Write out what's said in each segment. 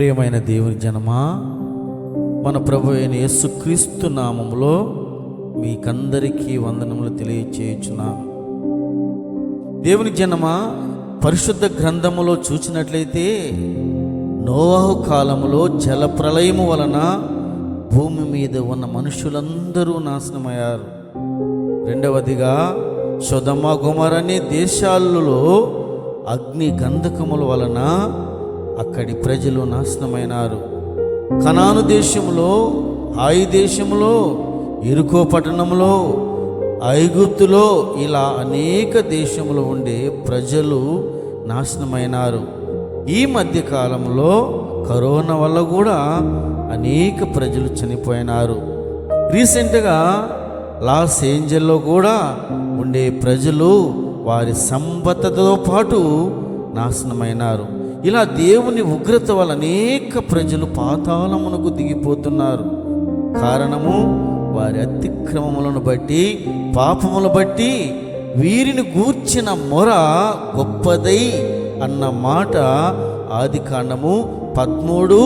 ప్రియమైన దేవుని జనమా మన ప్రభు అయిన యేసుక్రీస్తు నామంలో మీకందరికీ వందనములు తెలియచేయుచున్నాను. దేవుని జనమా పరిశుద్ధ గ్రంథములో చూచినట్లయితే నోవాహు కాలములో జలప్రలయము వలన భూమి మీద ఉన్న మనుషులందరూ నాశనమయ్యారు. రెండవదిగా సొదమ గుమరనే దేశాలలో అగ్ని గంధకముల వలన అక్కడి ప్రజలు నాశనమైనారు. కనాను దేశంలో హాయి దేశంలో ఇరుకో పట్టణంలో ఐగుప్తులో ఇలా అనేక దేశములు ఉండే ప్రజలు నాశనమైనారు. ఈ మధ్య కాలంలో కరోనా వల్ల కూడా అనేక ప్రజలు చనిపోయినారు. రీసెంట్గా లాస్ ఏంజల్లో కూడా ఉండే ప్రజలు వారి సంపదతో పాటు నాశనమైనారు. ఇలా దేవుని ఉగ్రత వల్ల అనేక ప్రజలు పాతాళమునకు దిగిపోతున్నారు. కారణము వారి అతిక్రమములను బట్టి పాపములు బట్టి వీరిని గూర్చిన మొర గొప్పదై అన్న మాట ఆది కాండము పదమూడు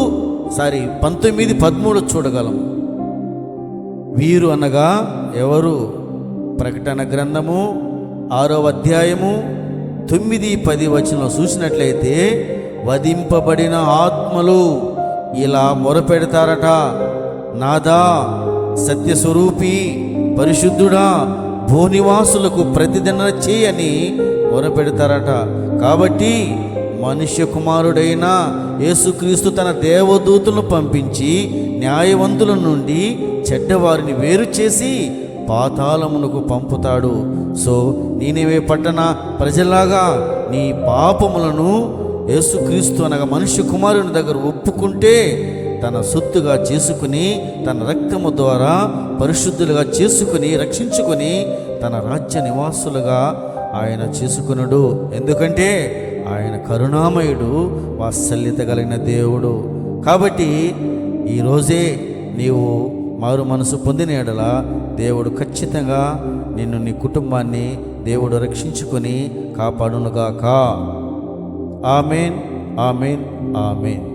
సారీ పంతొమ్మిది పదమూడు చూడగలం. వీరు అనగా ఎవరు? ప్రకటన గ్రంథము ఆరో అధ్యాయము తొమ్మిది పది వచనంలో చూసినట్లయితే వధింపబడిన ఆత్మలు ఇలా మొరపెడతారట. నాదా సత్యస్వరూపి పరిశుద్ధుడా భూనివాసులకు ప్రతిదిన చేయని మొరపెడతారట. కాబట్టి మనుష్య కుమారుడైన యేసుక్రీస్తు తన దేవదూతలను పంపించి న్యాయవంతుల నుండి చెడ్డవారిని వేరు చేసి పాతాళమునకు పంపుతాడు. సో నేనేవే పట్టణ ప్రజలాగా నీ పాపములను యేసుక్రీస్తు అనగా మనుష్య కుమారుని దగ్గర ఒప్పుకుంటే తన సొత్తుగా చేసుకుని తన రక్తము ద్వారా పరిశుద్ధులుగా చేసుకుని రక్షించుకొని తన రాజ్య నివాసులుగా ఆయన చేసుకునుడు. ఎందుకంటే ఆయన కరుణామయుడు వాత్సల్యత కలిగిన దేవుడు. కాబట్టి ఈరోజే నీవు మారు మనసు పొందిన ఎడల దేవుడు ఖచ్చితంగా నిన్ను నీ కుటుంబాన్ని దేవుడు రక్షించుకొని కాపాడునుగాక. Amen amen amen